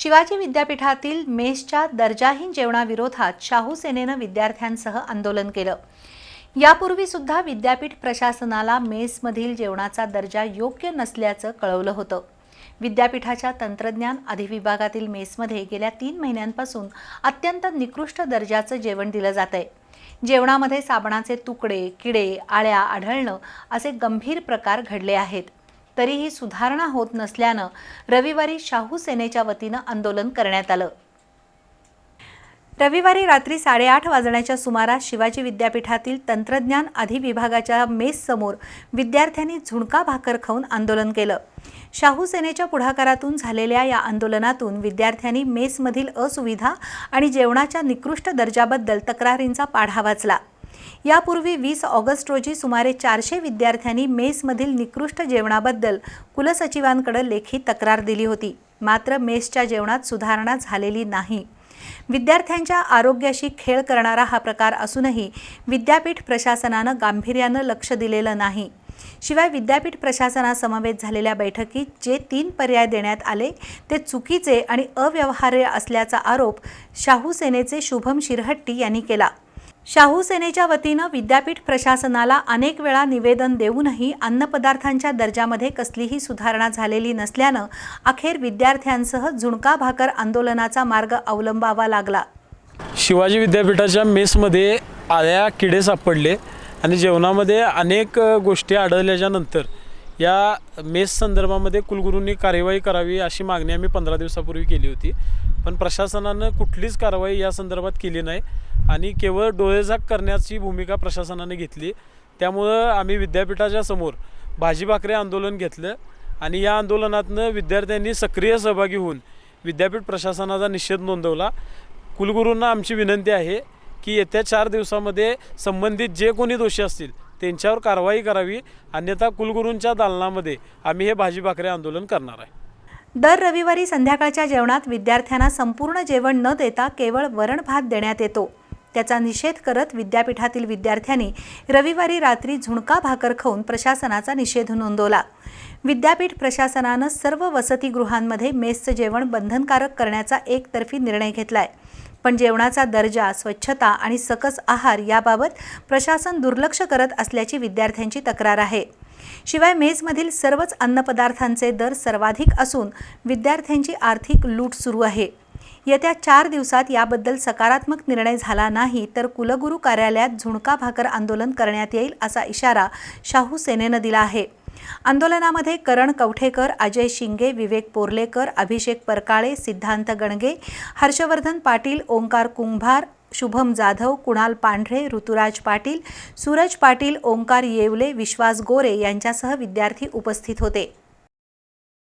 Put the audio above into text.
शिवाजी विद्यापीठातील मेसच्या दर्जाहीन जेवणाविरोधात शाहू सेनेनं विद्यार्थ्यांसह आंदोलन केलं. यापूर्वी सुद्धा विद्यापीठ प्रशासनाला मेसमधील जेवणाचा दर्जा योग्य नसल्याचं कळवलं होतं. विद्यापीठाच्या तंत्रज्ञान अधिविभागातील मेसमध्ये गेल्या तीन महिन्यांपासून अत्यंत निकृष्ट दर्जाचं जेवण दिलं जात आहे जेवणामध्ये साबणाचे तुकडे किडे आळ्या आढळणं असे गंभीर प्रकार घडले आहेत. तरीही सुधारणा होत नसल्यानं रविवारी शाहू सेनेच्या वतीनं आंदोलन करण्यात आलं. रविवारी रात्री साडेआठ वाजण्याच्या सुमारास शिवाजी विद्यापीठातील तंत्रज्ञान अधिविभागाच्या मेससमोर विद्यार्थ्यांनी झुणका भाकर खाऊन आंदोलन केलं. शाहू सेनेच्या पुढाकारातून झालेल्या या आंदोलनातून विद्यार्थ्यांनी मेसमधील असुविधा आणि जेवणाच्या निकृष्ट दर्जाबद्दल तक्रारींचा पाढा वाचला. यापूर्वी वीस ऑगस्ट रोजी सुमारे चारशे विद्यार्थ्यांनी मेसमधील निकृष्ट जेवणाबद्दल कुलसचिवांकडे लेखी तक्रार दिली होती. मात्र मेसच्या जेवणात सुधारणा झालेली नाही. विद्यार्थ्यांच्या आरोग्याशी खेळ करणारा हा प्रकार असूनही विद्यापीठ प्रशासनानं गांभीर्यानं लक्ष दिलेलं नाही. शिवाय विद्यापीठ प्रशासनासमवेत झालेल्या बैठकीत जे तीन पर्याय देण्यात आले ते चुकीचे आणि अव्यवहार्य असल्याचा आरोप शाहू सेनेचे शुभम शिरहट्टी यांनी केला. शाहू सेनेच्या वतीनं विद्यापीठ प्रशासनाला अनेक वेळा निवेदन देऊनही अन्नपदार्थांच्या दर्जामध्ये कसलीही सुधारणा झालेली नसल्यानं अखेर विद्यार्थ्यांसह झुणका भाकर आंदोलनाचा मार्ग अवलंबावा लागला. शिवाजी विद्यापीठाच्या मेसमध्ये आळ्या किडे सापडले आणि जेवणामध्ये अनेक गोष्टी आढळल्याच्या नंतर या मेस संदर्भामध्ये कुलगुरूंनी कार्यवाही करावी अशी मागणी आम्ही पंधरा दिवसापूर्वी केली होती. पण प्रशासनानं कुठलीच कारवाई या संदर्भात केली नाही. आणि केवळ डोळेझाक करण्याची भूमिका प्रशासनाने घेतली. त्यामुळं आम्ही विद्यापीठाच्या समोर भाजी भाकरी आंदोलन घेतलं आणि या आंदोलनातनं विद्यार्थ्यांनी सक्रिय सहभागी होऊन विद्यापीठ प्रशासनाचा निषेध नोंदवला. कुलगुरूंना आमची विनंती आहे की येत्या चार दिवसामध्ये संबंधित जे कोणी दोषी असतील त्यांच्यावर कारवाई करावी. अन्यथा कुलगुरूंच्या दालनामध्ये आम्ही हे भाजी भाकरी आंदोलन करणार आहे. दर रविवारी संध्याकाळच्या जेवणात विद्यार्थ्यांना संपूर्ण जेवण न देता केवळ वरण भात देण्यात येतो. त्याचा निषेध करत विद्यापीठातील विद्यार्थ्यांनी रविवारी रात्री झुणका भाकर खाऊन प्रशासनाचा निषेध नोंदवला. विद्यापीठ प्रशासनानं सर्व वसतिगृहांमध्ये मेसचं जेवण बंधनकारक करण्याचा एकतर्फी निर्णय घेतलाय. पण जेवणाचा दर्जा स्वच्छता आणि सकस आहार याबाबत प्रशासन दुर्लक्ष करत असल्याची विद्यार्थ्यांची तक्रार आहे. शिवाय मेजमधील सर्वच अन्नपदार्थांचे दर सर्वाधिक असून विद्यार्थ्यांची आर्थिक लूट सुरू आहे. येत्या चार दिवसात याबद्दल सकारात्मक निर्णय झाला नाही तर कुलगुरू कार्यालयात झुणका भाकर आंदोलन करण्यात येईल असा इशारा शाहू सेनेनं दिला आहे. आंदोलनामध्ये करण कवठेकर अजय शिंगे विवेक पोर्लेकर अभिषेक परकाळे सिद्धांत गणगे हर्षवर्धन पाटील ओंकार कुंभार शुभम जाधव कुणाल पांढरे ऋतुराज पाटील सूरज पाटील ओंकार येवले विश्वास गोरे यांच्यासह विद्यार्थी उपस्थित होते.